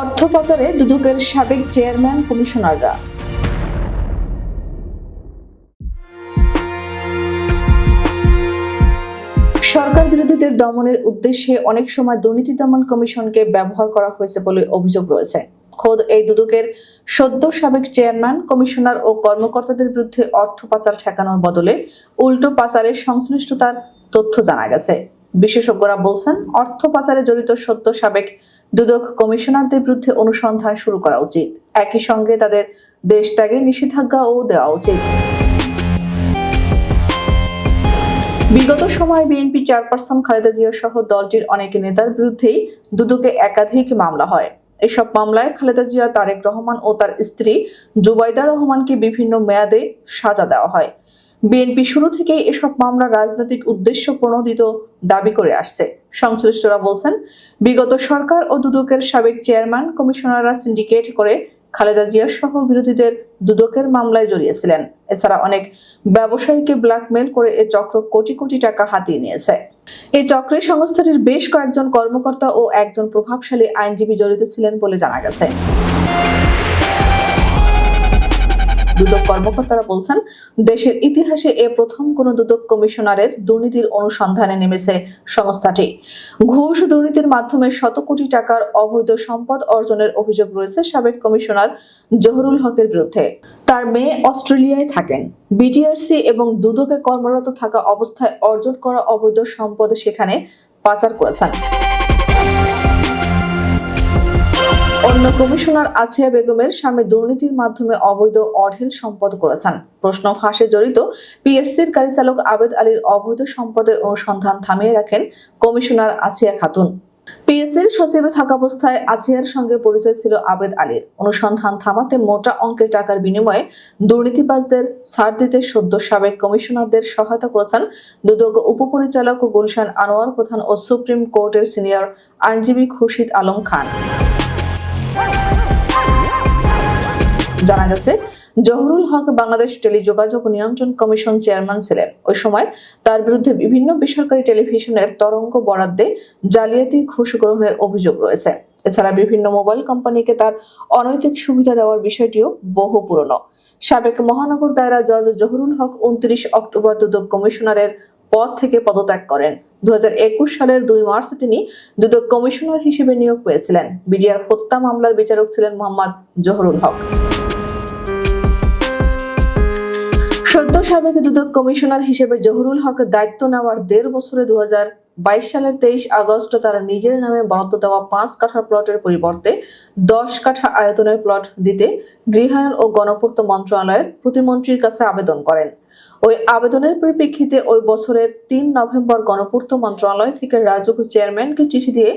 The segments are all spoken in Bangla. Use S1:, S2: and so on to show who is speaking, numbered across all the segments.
S1: অর্থ পাচারে দুদকের সাবেক চেয়ারম্যান কমিশনাররা। সরকার বিরোধীদের দমনের উদ্দেশ্যে অনেক সময় দুর্নীতি দমন কমিশনকে ব্যবহার করা হয়েছে বলে অভিযোগ রয়েছে। খোদ এই দুদকের সদ্য সাবেক চেয়ারম্যান, কমিশনার ও কর্মকর্তাদের বিরুদ্ধে অর্থ পাচার ঠেকানোর বদলে উল্টো পাচারের সংশ্লিষ্টতার তথ্য জানা গেছে। বিশেষজ্ঞরা বলছেন, অর্থ পাচারে জড়িত সদ্য সাবেক দুদক কমিশনারদের বিরুদ্ধে অনুসন্ধান শুরু করা উচিত। একই সঙ্গে তাদের দেশ ত্যাগে নিষেধাজ্ঞাও দেওয়া উচিত। বিগত সময়ে বিএনপি চেয়ারপারসন খালেদা জিয়া সহ দলটির অনেক নেতার বিরুদ্ধেই দুদকে একাধিক মামলা হয়। এসব মামলায় খালেদা জিয়া, তারেক রহমান ও তার স্ত্রী জুবাইদা রহমানকে বিভিন্ন মেয়াদে সাজা দেওয়া হয়। বিএনপি শুরু থেকেই এসব মামলা রাজনৈতিক উদ্দেশ্য প্রণোদিত দাবি করে আসছে। সংশ্লিষ্টরা বলছেন, বিগত সরকার ও দুদকের সাবেক চেয়ারম্যান, কমিশনাররা সিন্ডিকেট করে খালেদা জিয়া সহ বিরোধীদের দুদকের মামলায় জড়িয়েছিলেন। এছাড়া অনেক ব্যবসায়ীকে ব্ল্যাকমেল করে এ চক্র কোটি কোটি টাকা হাতিয়ে নিয়েছে। এই চক্রে সংস্থাটির বেশ কয়েকজন কর্মকর্তা ও একজন প্রভাবশালী আইনজীবী জড়িত ছিলেন বলে জানা গেছে। দুদক কর্মকর্তারা বলছেন, দেশের ইতিহাসে এ প্রথম কোন দুদক কমিশনারের দুর্নীতির অনুসন্ধানে নেমেছে সংস্থাটি। ঘুষ দুর্নীতির মাধ্যমে শত কোটি টাকার অবৈধ সম্পদ অর্জনের অভিযোগ রয়েছে সাবেক কমিশনার জহুরুল হকের বিরুদ্ধে। তার মেয়ে অস্ট্রেলিয়ায় থাকেন। বিটিআরসি এবং দুদকে কর্মরত থাকা অবস্থায় অর্জন করা অবৈধ সম্পদ সেখানে পাচার করেছেন। অন্য কমিশনার আসিয়া বেগমের স্বামী দুর্নীতির মাধ্যমে অবৈধ অঢেল সম্পদ করেছেন। প্রশ্ন ফাঁসে জড়িত পিএসসির গাড়ি চালক আবেদ আলীর অবৈধ সম্পদের অনুসন্ধান থামিয়ে রাখেন কমিশনার আসিয়া খাতুন। পিএসসির সচিবে থাকা অবস্থায় আসিয়ার সঙ্গে পরিচয় ছিল আবেদ আলীর। অনুসন্ধান থামাতে মোটা অঙ্কের টাকার বিনিময়ে দুর্নীতিবাজদের ছাড় দিতে সদ্য সাবেক কমিশনারদের সহায়তা করেছেন দুদক উপপরিচালক গুলশান আনোয়ার প্রধান ও সুপ্রিম কোর্টের সিনিয়র আইনজীবী খুরশিদ আলম খান। জানা গেছে, জহুরুল হক বাংলাদেশ টেলিযোগাযোগ নিয়ন্ত্রণ কমিশন চেয়ারম্যান ছিলেন। ওই সময় তার বিরুদ্ধে বিভিন্ন বেসরকারি টেলিভিশনের তরঙ্গ বরাদ্দে জালিয়াতি ঘুষ গ্রহণের অভিযোগ রয়েছে। এছাড়া বিভিন্ন মোবাইল কোম্পানিকে তার অনৈতিক সুবিধা দেওয়ার বিষয়টিও বহু পুরনো। সাবেক মহানগর দায়রা জজ জহুরুল হক উনত্রিশ অক্টোবর দুদক কমিশনারের পদ থেকে পদত্যাগ করেন। দু হাজার একুশ সালের দুই মার্চ তিনি দুদক কমিশনার হিসেবে নিয়োগ পেয়েছিলেন। বিডিআর হত্যা মামলার বিচারক ছিলেন মোহাম্মদ জহরুল হক। সদ্য সাবেক দুদক কমিশনার হিসেবে জহুরুল হক দায়িত্ব নেওয়ার দেড় বছরে দু বাইশ সালের তেইশ আগস্ট তার নিজের নামে বরাদ্দ দেওয়া পাঁচ কাঠা প্লটের পরিবর্তে দশ কাঠা আয়তনের প্লট দিতে ও গণপূর্ত মন্ত্রণালয়ের প্রতিমন্ত্রীর কাছে আবেদন করেন। ওই আবেদনের পরিপ্রেক্ষিতে ওই বছরের তিন নভেম্বর গণপূর্ত মন্ত্রণালয় থেকে রাজুক চেয়ারম্যানকে চিঠি দিয়ে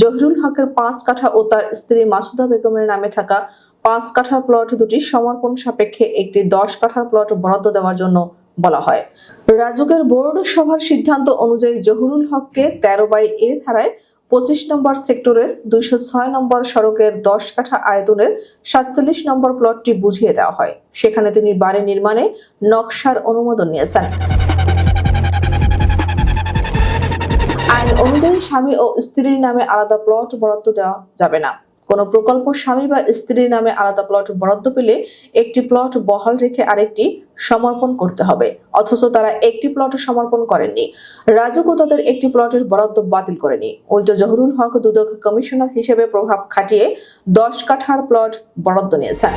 S1: জহিরুল হকের পাঁচ কাঠা ও তার স্ত্রী মাসুদা বেগমের নামে থাকা পাঁচ কাঠার প্লট দুটি সমর্পণ সাপেক্ষে একটি দশ কাঠার প্লট বরাদ্দ দেওয়ার জন্য বলা হয়। রাজুকের বোর্ড সভার সিদ্ধান্ত অনুযায়ী জহুরুল হককে তেরো বাই এ ধারায় পঁচিশ নম্বর সেক্টরের দুইশো ছয় নম্বর সড়কের দশ কাঠা আয়তনের সাতচল্লিশ নম্বর প্লটটি বুঝিয়ে দেওয়া হয়। সেখানে তিনি বাড়ি নির্মাণে নকশার অনুমোদন নিয়েছেন। আইন অনুযায়ী স্বামী ও স্ত্রীর নামে আলাদা প্লট বরাদ্দ দেওয়া যাবে না। কোনো প্রকল্প স্বামী বা স্ত্রীর নামে আলাদা প্লট বরাদ্দ পেলে একটি প্লট বহাল রেখে আরেকটি সমর্পণ করতে হবে। অথচ তারা একটি প্লট সমর্পণ করেননি। রাজুকও তাদের একটি প্লটের বরাদ্দ বাতিল করেনি। উল্টো জহরুল হক দুদক কমিশনার হিসেবে প্রভাব খাটিয়ে দশ কাঠার প্লট বরাদ্দ নিয়েছেন।